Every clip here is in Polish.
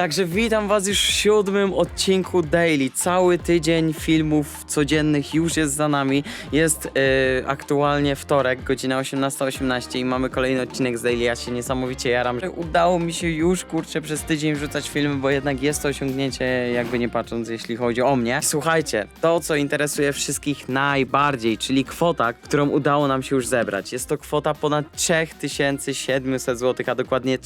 Także witam was już w siódmym odcinku Daily. Cały tydzień filmów codziennych już jest za nami. Jest e, aktualnie wtorek, godzina 18.18 i mamy kolejny odcinek z Daily. Ja się niesamowicie jaram. Udało mi się już, kurczę, przez tydzień wrzucać filmy, bo jednak jest to osiągnięcie, jakby nie patrząc, jeśli chodzi o mnie. Słuchajcie, to co interesuje wszystkich najbardziej, czyli kwota, którą udało nam się już zebrać. Jest to kwota ponad 3700 zł, a dokładnie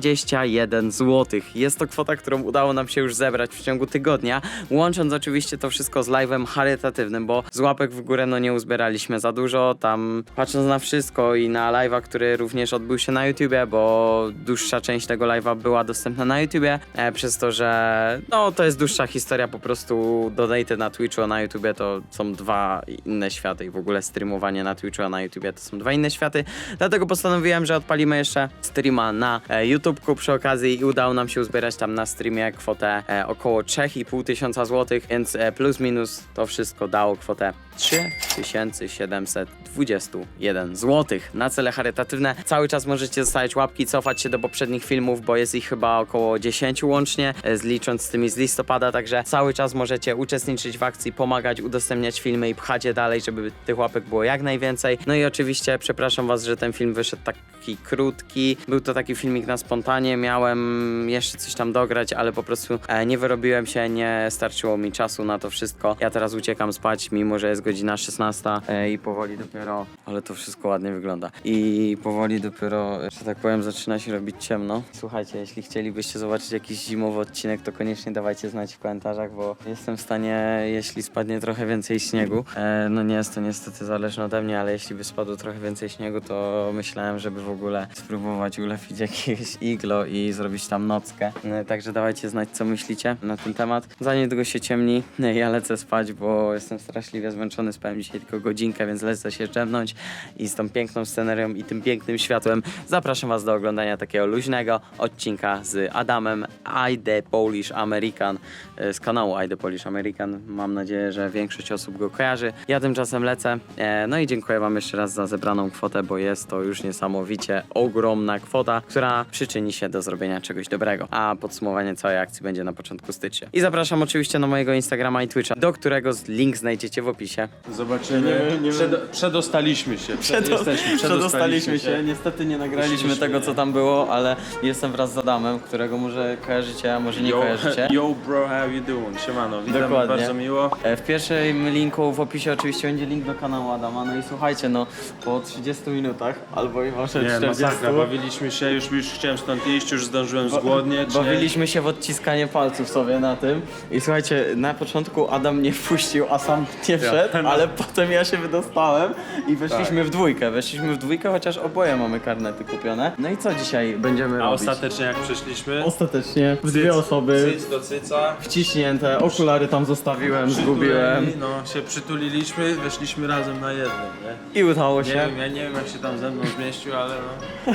3721 zł. Jest to kwota, którą udało nam się już zebrać w ciągu tygodnia, łącząc oczywiście to wszystko z live'em charytatywnym, bo z łapek w górę no nie uzbieraliśmy za dużo, tam patrząc na wszystko i na live'a, który również odbył się na YouTubie, bo dłuższa część tego live'a była dostępna na YouTubie, e, przez to, że no to jest dłuższa historia, po prostu donaty na Twitchu, a na YouTubie to są dwa inne światy i w ogóle streamowanie na Twitchu, a na YouTubie to są dwa inne światy, dlatego postanowiłem, że odpalimy jeszcze streama na e, YouTubeku przy okazji i udało nam się uzbierać tam na streamie kwotę e, około 3,5 tysiąca złotych, więc e, plus minus to wszystko dało kwotę 3721 zł na cele charytatywne. Cały czas możecie zostawiać łapki, cofać się do poprzednich filmów, bo jest ich chyba około 10 łącznie, e, z tymi z listopada, także cały czas możecie uczestniczyć w akcji, pomagać, udostępniać filmy i pchać je dalej, żeby tych łapek było jak najwięcej. No i oczywiście przepraszam was, że ten film wyszedł taki krótki. Był to taki filmik na spontanie, miałem jeszcze coś tam dograć, ale po prostu e, nie wyrobiłem się, nie starczyło mi czasu na to wszystko. Ja teraz uciekam spać, mimo że jest godzina 16 e, i powoli dopiero, ale to wszystko ładnie wygląda. I powoli dopiero, e, że tak powiem, zaczyna się robić ciemno. Słuchajcie, jeśli chcielibyście zobaczyć jakiś zimowy odcinek, to koniecznie dawajcie znać w komentarzach, bo jestem w stanie, jeśli spadnie trochę więcej śniegu, e, no nie jest to niestety zależne ode mnie, ale jeśli by spadło trochę więcej śniegu, to myślałem, żeby w ogóle spróbować ulepić jakieś iglo i zrobić tam nockę. E, Także dawajcie znać, co myślicie na ten temat. Za niedługo się ciemni, ja lecę spać, bo jestem straszliwie zmęczony, spałem dzisiaj tylko godzinkę, więc lecę się drzemnąć i z tą piękną scenerią i tym pięknym światłem zapraszam was do oglądania takiego luźnego odcinka z Adamem I The Polish American e, z kanału I The Polish American. Mam nadzieję, że większość osób go kojarzy. Ja tymczasem lecę. E, No i dziękuję wam jeszcze raz za zebraną kwotę, bo jest to już niesamowicie ogromna kwota, która przyczyni się do zrobienia czegoś dobrego. A podsumowanie całej akcji będzie na początku stycznia. I zapraszam oczywiście na mojego Instagrama i Twitcha, do którego link znajdziecie w opisie. Zobaczymy. Nie, nie, Przed, przedostaliśmy się. Przed, Przedo- jesteśmy, Przedostaliśmy się. Niestety nie nagraliśmy tego, co tam było, ale jestem wraz z Adamem, którego może kojarzycie, a może nie Yo, kojarzycie. yo bro, how you doing? Siemano, witam Dokładnie. bardzo miło. E, W pierwszym linku w opisie oczywiście będzie link do kanału Adama. No i słuchajcie, no po 30 minutach, albo i może Nie, 40, masakra, bawiliśmy się, już, już chciałem stąd iść, już zdążyłem zgłodnieć. bawiliśmy się w odciskanie palców sobie na tym. I słuchajcie, na początku Adam nie wpuścił, a sam nie wszedł, ale potem ja się wydostałem i weszliśmy w dwójkę. Weszliśmy w dwójkę, chociaż oboje mamy karnety kupione. No i co dzisiaj będziemy A robić? ostatecznie jak przyszliśmy, Ostatecznie w dwie osoby cyc do cyca, wciśnięte, okulary tam zostawiłem, zgubiłem przytuleni, no się przytuliliśmy, weszliśmy razem na jednym, nie? i udało Nie się. wiem, ja nie wiem jak się tam ze mną zmieścił, ale no,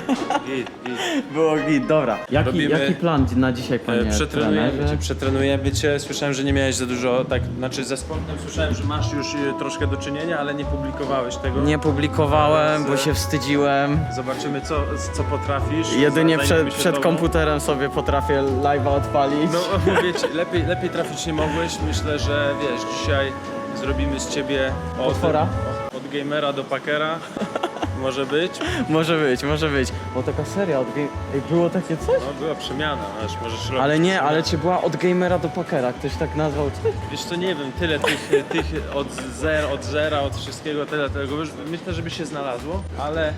git, git. Było git, dobra. Jaki, Robimy- jaki plan na dzisiaj, panie E, Przetrenujemy trenerze? cię, przetrenujemy cię. Słyszałem, że nie miałeś za dużo, tak, znaczy ze sportem słyszałem, że masz już e, troszkę do czynienia, ale nie publikowałeś tego. Nie publikowałem, bo się wstydziłem. Zobaczymy co, co potrafisz. Jedynie Zajmijmy przed, się przed tobą. komputerem sobie potrafię live'a odpalić. No mówię ci, lepiej, lepiej trafić nie mogłeś. Myślę, że wiesz, dzisiaj zrobimy z ciebie od, Potwora? od gamera do pakera. Może być. Może być, może być. Bo taka seria od game... Ej, było takie coś? No była przemiana, możesz robić Ale nie, ale czy była od gamera do pakera? Ktoś tak nazwał coś? Wiesz co, nie wiem, tyle tych, tych od, zer, od zera, od wszystkiego, tyle tego. Myślę, żeby się znalazło, ale y,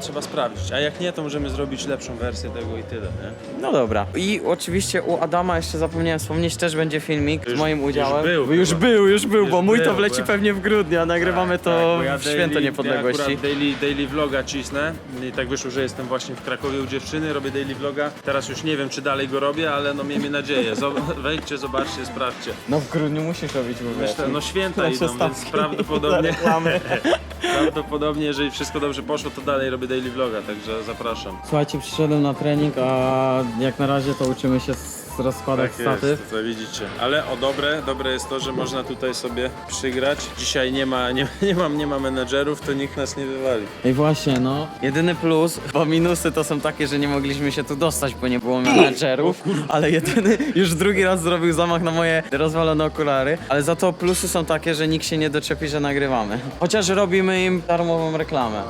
trzeba sprawdzić. A jak nie, to możemy zrobić lepszą wersję tego i tyle, nie? No dobra. I oczywiście u Adama jeszcze zapomniałem wspomnieć, też będzie filmik z Już- moim już udziałem. był już chyba. był, już był, Już bo mój to był, wleci bo ja- pewnie w grudniu, a nagrywamy to Tak, bo ja w święto daily- niepodległości. Akurat daily, daily vloga cisnę i tak wyszło, że jestem właśnie w Krakowie u dziewczyny, robię daily vloga. Teraz już nie wiem, czy dalej go robię, ale no miejmy nadzieję. Zob- wejdźcie, zobaczcie, sprawdźcie. No w grudniu musisz robić, bo wiesz. Myślę, no święta nasze idą, więc prawdopodobnie, prawdopodobnie, jeżeli wszystko dobrze poszło, to dalej robię daily vloga, także zapraszam. Słuchajcie, przyszedłem na trening, a jak na razie to uczymy się z rozkładać Tak jest, statyw. to widzicie. Ale o dobre, dobre jest to, że można tutaj sobie przygrać. Dzisiaj nie ma, nie, nie mam, nie ma menedżerów, to nikt nas nie wywali. I właśnie, no. Jedyny plus, bo minusy to są takie, że nie mogliśmy się tu dostać, bo nie było menadżerów, ale jedyny już drugi raz zrobił zamach na moje rozwalone okulary, ale za to plusy są takie, że nikt się nie doczepi, że nagrywamy. Chociaż robimy im darmową reklamę.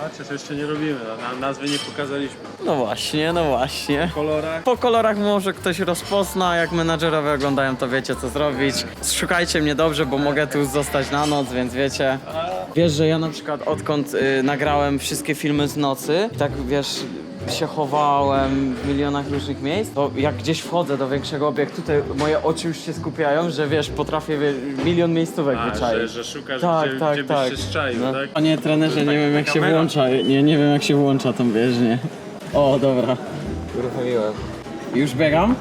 Patrzcie, to jeszcze nie robimy, na, nazwy nie pokazaliśmy. No właśnie, no właśnie. W kolorach Po kolorach może ktoś rozpozna, jak menadżerowie oglądają, to wiecie co zrobić. Szukajcie mnie dobrze, bo mogę tu zostać na noc, więc wiecie. Wiesz, że ja na przykład odkąd y, nagrałem wszystkie filmy z nocy, tak wiesz, się chowałem w milionach różnych miejsc, to jak gdzieś wchodzę do większego obiektu, to moje oczy już się skupiają, że wiesz, potrafię wie, milion miejscówek A, wyczaić. że, że szukasz, Tak, gdzie, tak, gdzie tak. byś się szczaił, No. tak? Panie trenerze, nie wiem jak się kamera. włącza, nie, nie wiem jak się włącza tą bieżnię. O, dobra. Uruchomiłem. Już biegam?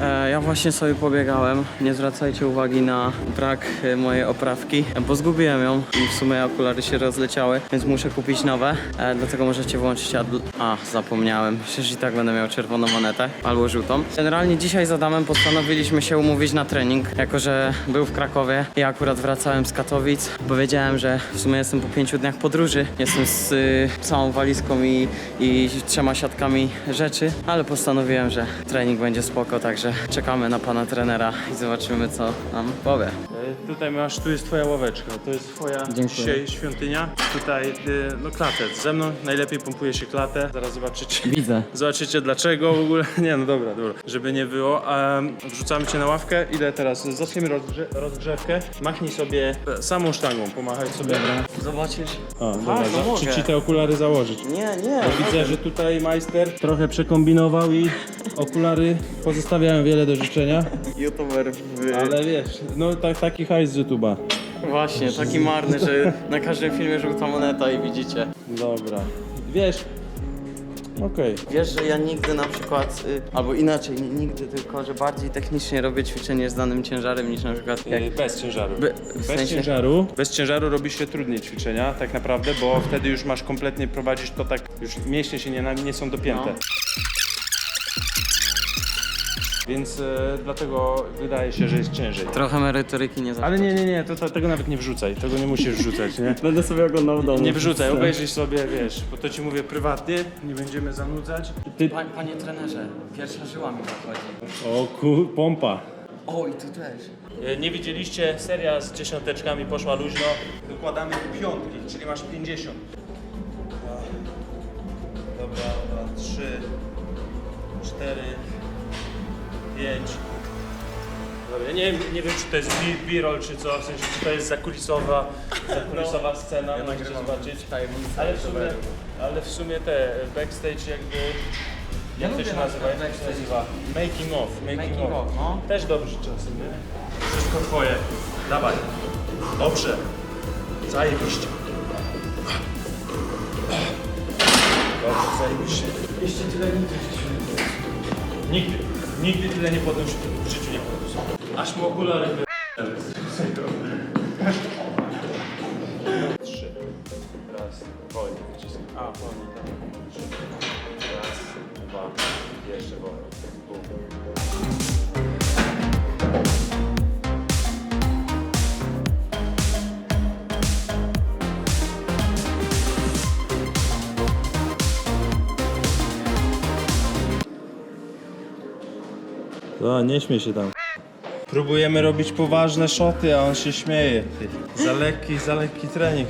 E, ja właśnie sobie pobiegałem. Nie zwracajcie uwagi na brak e, mojej oprawki, bo zgubiłem ją w sumie okulary się rozleciały, więc muszę kupić nowe. E, dlatego możecie włączyć adl- A, zapomniałem. Przecież i tak będę miał czerwoną monetę albo żółtą. Generalnie dzisiaj z Adamem postanowiliśmy się umówić na trening, jako że był w Krakowie. Ja akurat wracałem z Katowic. Powiedziałem, że w sumie jestem po pięciu dniach podróży. Jestem z y, całą walizką i, i trzema siatkami rzeczy, ale postanowiłem, że trening będzie spoko, także czekamy na pana trenera i zobaczymy, co nam powie. Tutaj masz, tu jest twoja ławeczka, to jest twoja Dziękuję. dzisiaj świątynia. Tutaj, e, no klatę, ze mną najlepiej pompuje się klatę, zaraz zobaczycie. Widzę. Zobaczycie dlaczego w ogóle. Nie no dobra, dobra. Żeby nie było. Um, wrzucamy cię na ławkę. Ile teraz? Zaczniemy rozgrze rozgrzewkę. Machnij sobie e, samą sztangą, pomachaj sobie. Zobaczysz? O, dobra, za- mogę. czy ci te okulary założyć? Nie, nie. Widzę, że tutaj majster trochę przekombinował i okulary pozostawiają wiele do życzenia. YouTuber w... Ale wiesz, no tak, taki hajs z YouTube'a. Właśnie, taki marny, że na każdym filmie żółta moneta i widzicie. Dobra. Wiesz, okej. Wiesz, że ja nigdy na przykład, y, albo inaczej, nie nigdy, tylko że bardziej technicznie robię ćwiczenie z danym ciężarem niż na przykład jak... Y, Bez ciężaru. By- w bez sensie- ciężaru. Bez ciężaru robi się trudniej ćwiczenia, tak naprawdę, bo wtedy już masz kompletnie prowadzić to tak, już mięśnie się nie, na- nie są dopięte. Więc e, dlatego wydaje się, że jest ciężej. Trochę merytoryki nie za... Ale nie, nie, nie, to, to, tego nawet nie wrzucaj, tego nie musisz wrzucać, nie? Będę sobie oglądał w domu. Nie wrzucaj, obejrzyj sobie, wiesz, bo to ci mówię prywatnie, nie będziemy zanudzać. Ty... Pa, panie trenerze, pierwsza żyła mi wychodzi. O ku, pompa. O, i tu też. E, Nie widzieliście, seria z dziesiąteczkami poszła luźno. Dokładamy piątki, czyli masz 50. Dobra, dobra, 3, 4, 5. Dobra, ja nie, nie wiem, czy to jest b- b-roll, czy co, w sensie, czy to jest zakulisowa, zakulisowa scena, możecie zobaczyć. Ale w sumie, ale w sumie te backstage jakby... Jak to lubię się na nazywa? Jak to się backstage. nazywa? Making of. Making, Making of. no. Też dobrze czasem, nie? Wszystko twoje. Dawaj. Dobrze. Zajebiście. Dobrze, zajebiście. Jeszcze tyle nigdy w życiu nie podniósł. Nigdy. Nigdy tyle nie podniósł. W życiu nie podniósł. Aż mu okulary wy... Trzy. Raz. Wolniej wyciskaj. A, wolniej, tak. Trzy. Raz, dwa. Jeszcze wolniej. Bum. To nie śmiej się tam. Próbujemy robić poważne szoty, a on się śmieje. Za lekki, za lekki trening.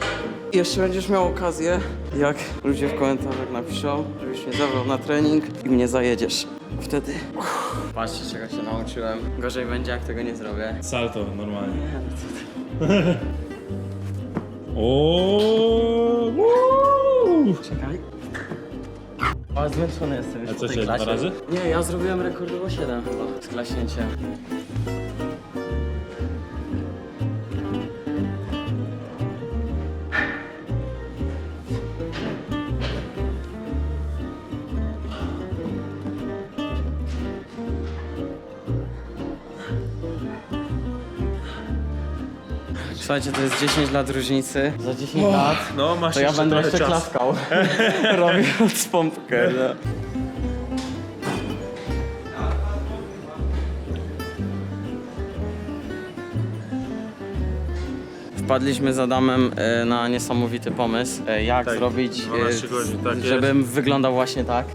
Jeszcze będziesz miał okazję, jak ludzie w komentarzach napiszą, żebyś mnie zabrał na trening i mnie zajedziesz. Wtedy... Uff, patrzcie, czego się nauczyłem. Gorzej będzie, jak tego nie zrobię. Salto normalnie. o. Czekaj. Ale zmęczony jestem już A po co tej się, dwa klasie. razy? Nie, ja zrobiłem rekordowo 7 chyba z klaśnięciem. Słuchajcie, to jest 10 lat różnicy. Za 10 lat No, masz to ja będę jeszcze czasu. klaskał, robiąc pompkę. No. Wpadliśmy z Adamem e, na niesamowity pomysł, e, jak Tak, zrobić, e, 12 tak jest. żebym wyglądał właśnie tak.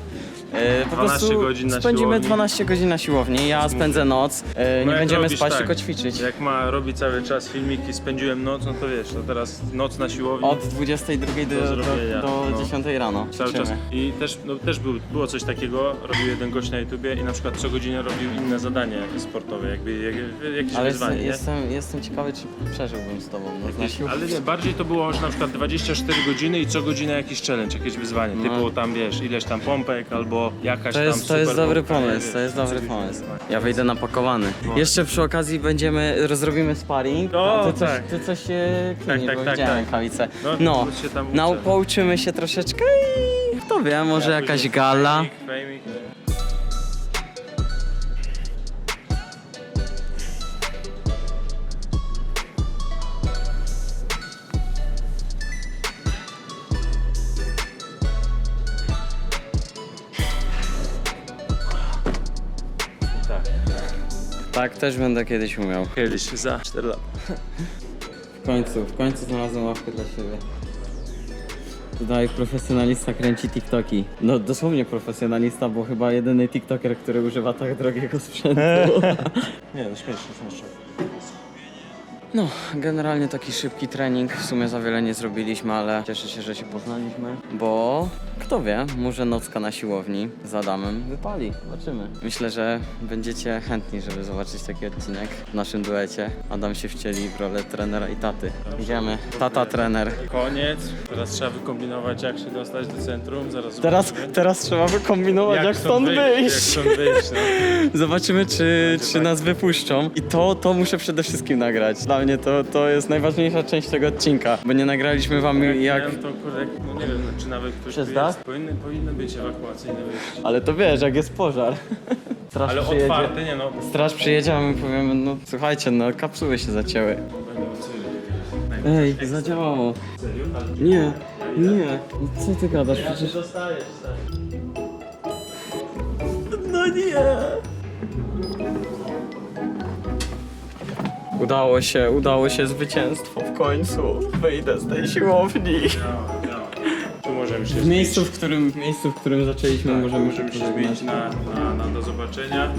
E, Po 12 prostu godzin na spędzimy siłowni. 12 godzin na siłowni, ja spędzę noc, e, No nie jak będziemy robisz spać, tak, tylko ćwiczyć. Jak ma robić cały czas filmiki, spędziłem noc, no to wiesz, to teraz noc na siłowni. Od 22 do, Do do, zrobienia, do no. 10 rano. Cały czas. I też, no, też był, było coś takiego, robił jeden gość na YouTubie i na przykład co godzinę robił inne zadanie sportowe, jakby jak, jakieś Ale wyzwanie, nie? jestem, jestem ciekawy, czy przeżyłbym z tobą no, na siłowni. Ale nie, bardziej to było, że na przykład 24 godziny i co godzinę jakiś challenge, jakieś wyzwanie, No. typu tam wiesz, ileś tam pompek albo jakaś To tam jest, to super jest dobry pompka, nie? pomysł, to jest dobry pomysł. Ja wyjdę napakowany. No. Jeszcze przy okazji będziemy, rozrobimy sparring. O, a ty coś, tak. ty coś się tak, bo tak, widziałem tak. rękawice. No, No, to się tam no uczę. pouczymy się troszeczkę i kto wie, może Ja jakaś gala. fejmik, fejmik. Tak, też będę kiedyś umiał. kiedyś za 4 lata. W końcu, w końcu znalazłem ławkę dla siebie. Tutaj profesjonalista kręci TikToki. No dosłownie profesjonalista, bo chyba jedyny TikToker, który używa tak drogiego sprzętu. Nie, no śmiesznie, śmiesznie. No, generalnie taki szybki trening. W sumie za wiele nie zrobiliśmy, ale cieszę się, że się poznaliśmy. Bo kto wie, może nocka na siłowni z Adamem wypali. Zobaczymy. Myślę, że będziecie chętni, żeby zobaczyć taki odcinek w naszym duecie. Adam się wcieli w rolę trenera i taty. Idziemy. Tata trener. Koniec. Teraz trzeba wykombinować, jak się dostać do centrum. Zaraz Teraz, zobaczymy. teraz trzeba wykombinować, jak, stąd wyjść. Jak stąd wyjść, no. Zobaczymy, czy, czy nas wypuszczą. I to, to muszę przede wszystkim nagrać. Dla mnie to, to jest najważniejsza część tego odcinka, bo nie nagraliśmy wam jak... Jak to kurde, no nie wiem, czy nawet ktoś Przez tu dach? jest. Powinny, powinny być ewakuacyjne wyjście. Ale to wiesz, jak jest pożar. Straż Ale przyjedzie. otwarte, nie no. Straż przyjedzie, a my powiemy, no słuchajcie, no kapsuły się zacięły. Będę ocenił. Ej, zadziałało. Serio? Nie, nie. No Co ty gadasz? Przecież... dostajesz. No nie. Udało się, udało się zwycięstwo w końcu. Wyjdę z tej siłowni. Tu możemy się W miejscu, w którym, w miejscu, w którym zaczęliśmy, Tak, możemy, możemy się zbić na, na, na do zobaczenia.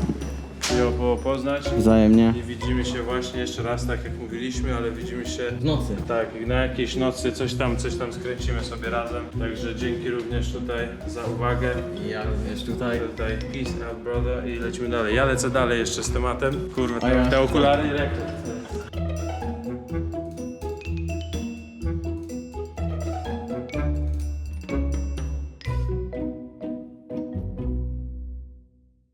Miło było poznać. Wzajemnie. Nie widzimy się właśnie jeszcze raz tak jak mówiliśmy, ale widzimy się W nocy. tak na jakiejś nocy coś tam, coś tam skręcimy sobie razem. Także dzięki również tutaj za uwagę. I ja również tutaj. Tutaj peace out brother i lecimy dalej. Ja lecę dalej jeszcze z tematem. Kurwa, A ja- te, te okulary to?